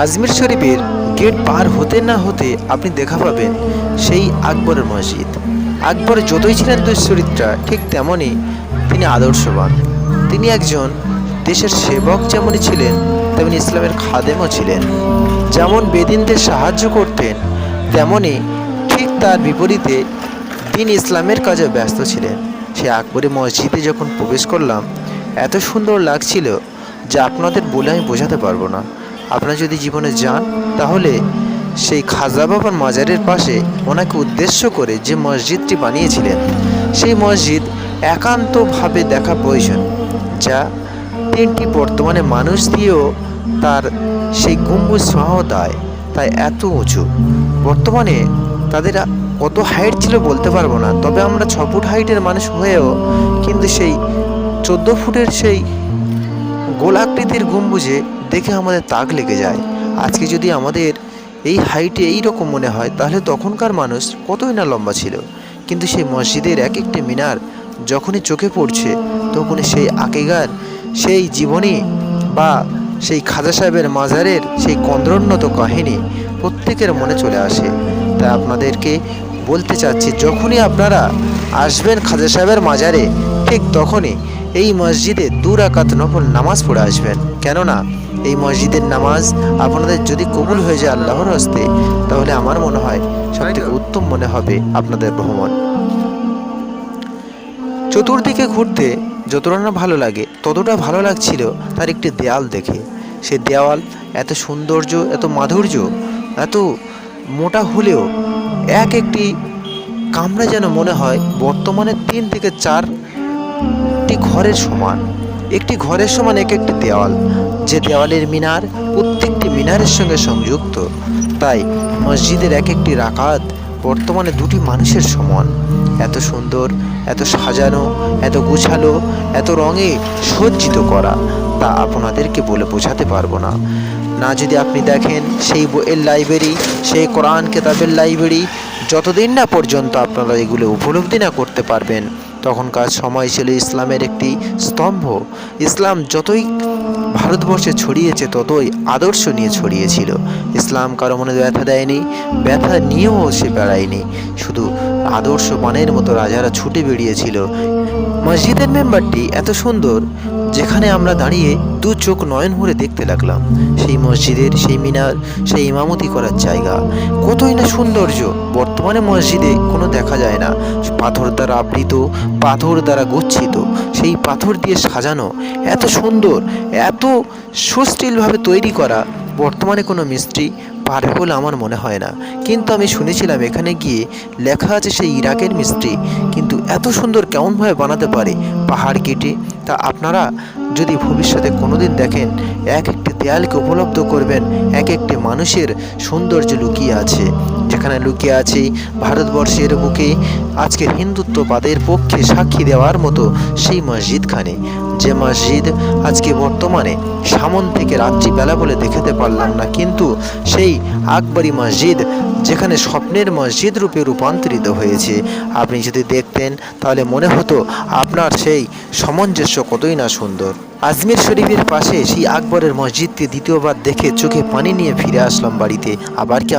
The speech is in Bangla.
আজমির শরীফের গেট পার হতে না হতে আপনি দেখা পাবেন সেই আকবরের মসজিদ। আকবর যতই ছিলেন দুশ্চরিত্রা ঠিক তেমনই তিনি আদর্শবান। তিনি একজন দেশের সেবক যেমনই ছিলেন তেমনি ইসলামের খাদেমও ছিলেন। যেমন বেদিনদের সাহায্য করতেন, তেমনই ঠিক তার বিপরীতে তিনি ইসলামের কাজে ব্যস্ত ছিলেন। সে আকবরী মসজিদে যখন প্রবেশ করলাম, এত সুন্দর লাগছিল যা আপনাদের বলে আমি বোঝাতে পারব না। আপনারা যদি জীবনে যান, তাহলে সেই খাজা বাবার মাজারের পাশে ওনাকে উদ্দেশ্য করে যে মসজিদটি বানিয়েছিলেন, সেই মসজিদ একান্তভাবে দেখা প্রয়োজন, যা তিনটি বর্তমানে মানুষ দিয়েও তার সেই গম্বুজ সহ দেয় তাই এত উঁচু। বর্তমানে তাদের কত হাইট ছিল বলতে পারব না, তবে আমরা ছ ফুট হাইটের মানুষ হয়েও কিন্তু সেই চোদ্দ ফুটের সেই গোলাকৃতির গম্বুজে দেখে আমাদের তাক লেগে যায়। আজকে যদি আমাদের এই হাইটে এই রকম মনে হয়, তাহলে তখনকার মানুষ কতই না লম্বা ছিল। কিন্তু সেই মসজিদের এক একটি মিনার যখনই চোখে পড়ছে, তখনই সেই আকেগার সেই জীবনী বা সেই খাজা সাহেবের মাজারের সেই কন্দ্রোন্নত কাহিনী প্রত্যেকের মনে চলে আসে। তাই আপনাদেরকে বলতে চাচ্ছি, যখনই আপনারা আসবেন খাজা সাহেবের মাজারে, ঠিক তখনই এই মসজিদে দু রাকাত নফল নামাজ পড়ে আসবেন। কেননা এই মসজিদের নামাজ আপনাদের যদি কবুল হয়ে যায় আল্লাহর হস্তে, তাহলে আমার মনে হয় সবথেকে উত্তম মনে হবে আপনাদের ভ্রমণ। চতুর্দিকে ঘুরতে যতটা না ভালো লাগে, ততটা ভালো লাগছিল তার একটি দেয়াল দেখে। সে দেওয়াল এত সৌন্দর্য, এত মাধুর্য, এত মোটা হলেও এক একটি কামরা যেন মনে হয় বর্তমানে তিন থেকে চারটি ঘরের সমান। একটি ঘরের সমান এক একটি দেওয়াল, যে দেওয়ালের মিনার প্রত্যেকটি মিনারের সঙ্গে সংযুক্ত। তাই মসজিদের এক একটি রাকাত বর্তমানে দুটি মানুষের সমান। এত সুন্দর, এত সাজানো, এত গুছালো, এত রঙে সজ্জিত করা, তা আপনাদেরকে বলে বোঝাতে পারব না। না যদি আপনি দেখেন সেই বইয়ের লাইব্রেরি, সেই কোরআন কেতাবের লাইব্রেরি, যতদিন না পর্যন্ত আপনারা এগুলো উপলব্ধি না করতে পারবেন তখনকার সময় ছিল ইসলামের একটি স্তম্ভ। ইসলাম যতই ভারতবর্ষে ছড়িয়েছে, ততই আদর্শ নিয়ে ছড়িয়েছিল। ইসলাম কারও মনে ব্যথা দেয়নি, ব্যথা নিয়েও সে বেড়ায়নি। শুধু আদর্শ বানের মতো রাজারা ছুটে বেরিয়েছিল। মসজিদের মেম্বারটি এত সুন্দর, যেখানে আমরা দাঁড়িয়ে দু চোখ নয়ন ভরে দেখতে লাগলাম। সেই মসজিদের, সেই মিনার, সেই ইমামতি করার জায়গা। কতই না সৌন্দর্য! বর্তমানে মসজিদে কোনো দেখা যায় না। পাথর দ্বারা আবৃত, পাথর দ্বারা গচ্ছিত। সেই পাথর দিয়ে সাজানো। এত সুন্দর, এত সুস্থিলভাবে তৈরি করা। বর্তমানে কোনো মিস্ত্রি পারবে বলে আমার মনে হয় না। কিন্তু আমি শুনেছিলাম এখানে গিয়ে লেখা আছে সেই ইরাকের মিস্ত্রি। কিন্তু এত সুন্দর কেমনভাবে বানাতে পারে পাহাড় কেটে। তা আপনারা যদি ভবিষ্যতে কোনো দিন দেখেন, এক একটি দেয়ালকে উপলব্ধ করবেন, এক একটি মানুষের সৌন্দর্য লুকিয়ে আছে। যেখানে লুকিয়ে আছে। ভারতবর্ষের বুকে আজকের হিন্দুত্ববাদের পক্ষে সাক্ষী দেওয়ার মতো সেই মসজিদখানে যে মসজিদ আজকে বর্তমানে সামন থেকে রাত্রিবেলা বলে দেখাতে পারলাম না, কিন্তু সেই আকবরী মসজিদ যেখানে স্বপ্নের মসজিদ রূপে রূপান্তরিত হয়েছে। আপনি যদি দেখতেন, তাহলে মনে হতো আপনার সেই সামঞ্জস্য কতই না সুন্দর। আজমির শরীফের পাশে সেই আকবরের মসজিদটি দ্বিতীয়বার দেখে চোখে পানি নিয়ে ফিরে আসলাম বাড়িতে। আবার কি